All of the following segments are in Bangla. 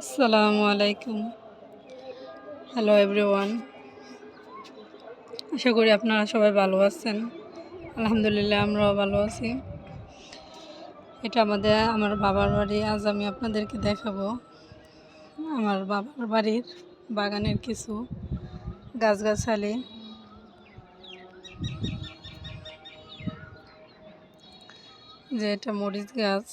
আসসালামু আলাইকুম। হ্যালো এভরিওয়ান আশা করি আপনারা সবাই ভালো আছেন। আলহামদুলিল্লাহ আমরাও ভালো আছি। এটা আমাদের, আমার বাবার বাড়ি। আজ আমি আপনাদেরকে দেখাবো আমার বাবার বাড়ির বাগানের কিছু গাছগাছালি। যে এটা মরিচ গাছ।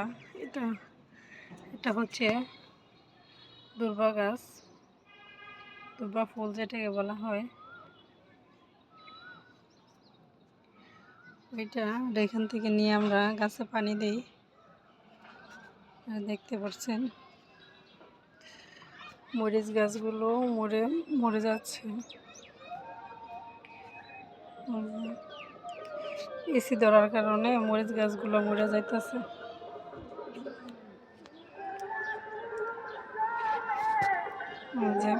গোলা এটা এটা হচ্ছে দুর্বা গাছ। দুর্বা ফুল যেটাকে বলা হয়। ওইটা এখান থেকে নিয়ে আমরা গাছে পানি দিই। দেখতে পাচ্ছেন মরিচ গাছগুলো মরে মরে যাচ্ছে। এসি ধরার কারণে মরিচ গাছগুলো মরে যাইতেছে। যে,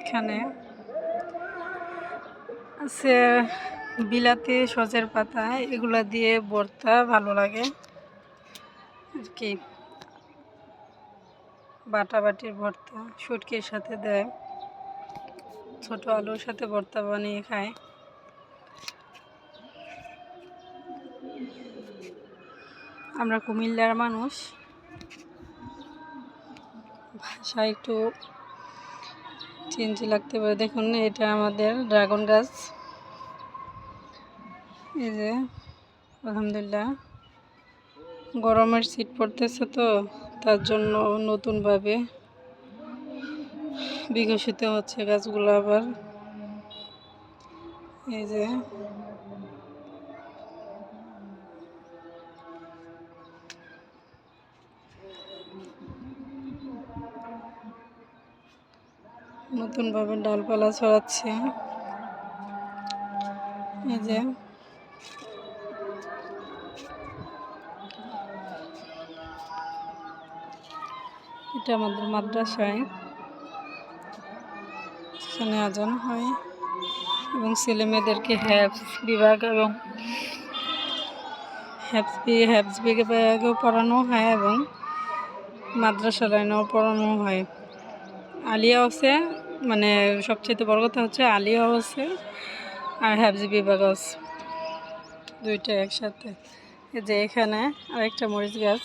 এখানে আছে বিলাতি, সজের পাতা, এগুলা দিয়ে ভর্তা ভালো লাগে। আর কি বাটা বাটির ভর্তা সুটকির সাথে দেয়। ছোট আলুর সাথে ভর্তা বানিয়ে খায়। আমরা কুমিল্লার মানুষ। ভাষা একটু চেঞ্জ লাগতে পারে। দেখুন, এটা আমাদের ড্রাগন গাছ। এই যে, আলহামদুলিল্লাহ। গরমের শীত পড়তেছে তো, তার জন্য নতুনভাবে বিকশিত হচ্ছে গাছগুলো আবার। এই যে নতুনভাবে ডালপালা ছড়াচ্ছে। এই যে। এটা আমাদের মাদ্রাসায়। সেখানে আজান হয়। এবং ছেলে মেয়েদেরকে হ্যাপস বিভাগ এবং হ্যাপস হ্যাপস বিভাগেও পড়ানো হয় এবং মাদ্রাসা লাইনেও পড়ানো হয়। আলিয়াও আছে মানে সবচেয়ে বড় কথা হচ্ছে আলিয়াও আছে আর হ্যাবজি বিভাগ আছে। দুইটা একসাথে। যে এখানে আরেকটা মরিচ গাছ।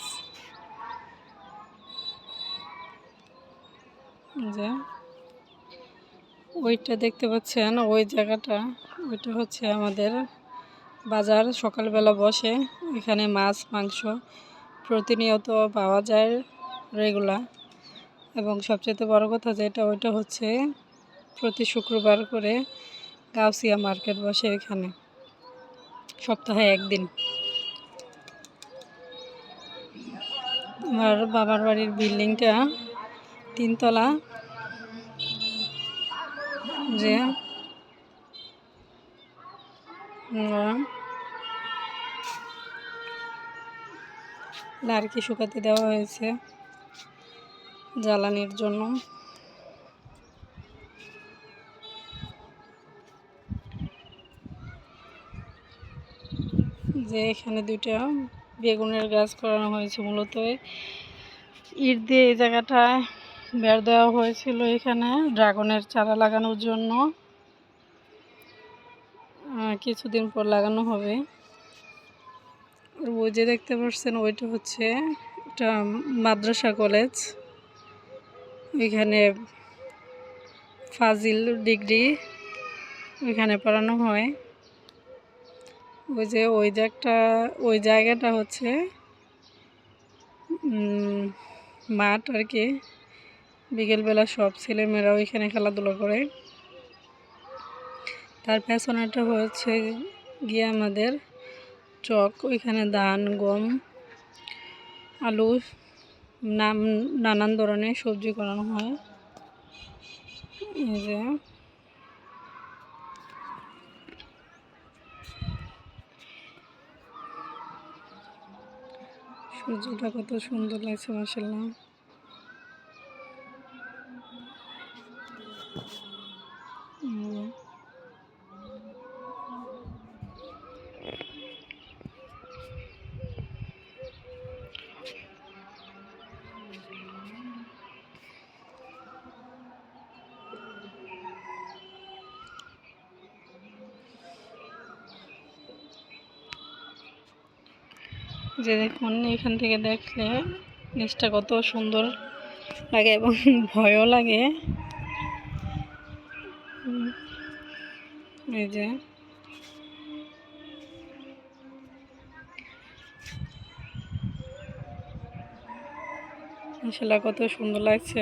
যে ওইটা দেখতে পাচ্ছেন, ওই জায়গাটা, ওইটা হচ্ছে আমাদের বাজার। সকালবেলা বসে এখানে মাছ, মাংস প্রতিনিয়ত পাওয়া যায় রেগুলার। এবং সবচেয়ে বড় কথা যেটা, ওইটা হচ্ছে প্রতি শুক্রবার করে গাউসিয়া মার্কেট বসে এখানে। সপ্তাহে একদিন। আমার বাবার বাড়ির বিল্ডিংটা তিনতলা। যে লাড়কি শুকাতে দেওয়া হয়েছে। জ্বালানির জন্য। যে এখানে দুইটা বেগুনের গাছ করানো হয়েছে, মূলত ইট দিয়ে এই জায়গাটায় বের দেওয়া হয়েছিল এখানে ড্রাগনের চারা লাগানোর জন্য। কিছুদিন পর লাগানো হবে। ওই যে দেখতে পাচ্ছেন ওইটা হচ্ছে একটা মাদ্রাসা কলেজ। এখানে ফাজিল ডিগ্রি ওইখানে পড়ানো হয়। ওই যে ওই জায়গাটা ওই জায়গাটা হচ্ছে মাঠ আর কি। বিকেলবেলা সব ছেলেমেয়েরা ওইখানে খেলাধুলো করে। তার পেছনেটা হচ্ছে গিয়ে আমাদের চক, ওইখানে ধান, গম, আলু নাম নানান ধরনের সবজি করানো হয়। এই যে। সূর্যটা কত সুন্দর লাগছে মাসাল্লাহ যে দেখুন, এখান থেকে দেখলে নিচটা কত সুন্দর লাগে এবং ভয়ও লাগে। এই যে। মশলা কত সুন্দর লাগছে।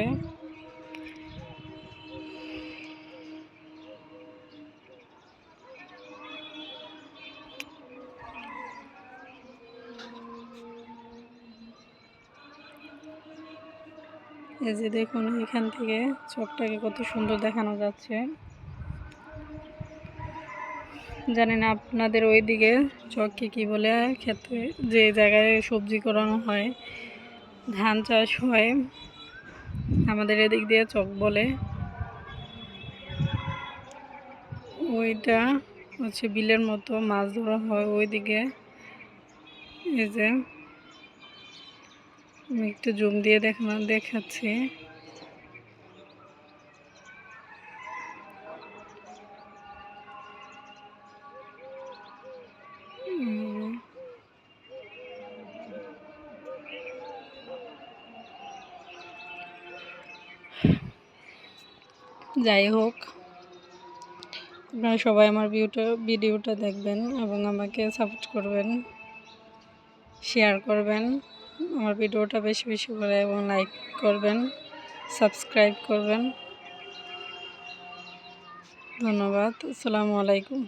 এই যে দেখুন, এখান থেকে চোখটাকে কত সুন্দর দেখানো যাচ্ছে। জানি না আপনাদের ওই দিকে চককে কি বলে ক্ষেত্রে যে জায়গায় সবজি করানো হয়, ধান চাষ হয়, আমাদের এদিক দিয়ে চক বলে। ওইটা হচ্ছে বিলের মতো, মাছ ধরা হয় ওইদিকে। এই যে আমি একটু জুম দিয়ে দেখানো, দেখাচ্ছি। যাই হোক, আপনারা সবাই আমার ভিডিওটা ভিডিওটা দেখবেন এবং আমাকে সাপোর্ট করবেন শেয়ার করবেন। আমার ভিডিওটা বেশি বেশি করে এবং লাইক করবেন সাবস্ক্রাইব করবেন। ধন্যবাদ আসসালামু আলাইকুম।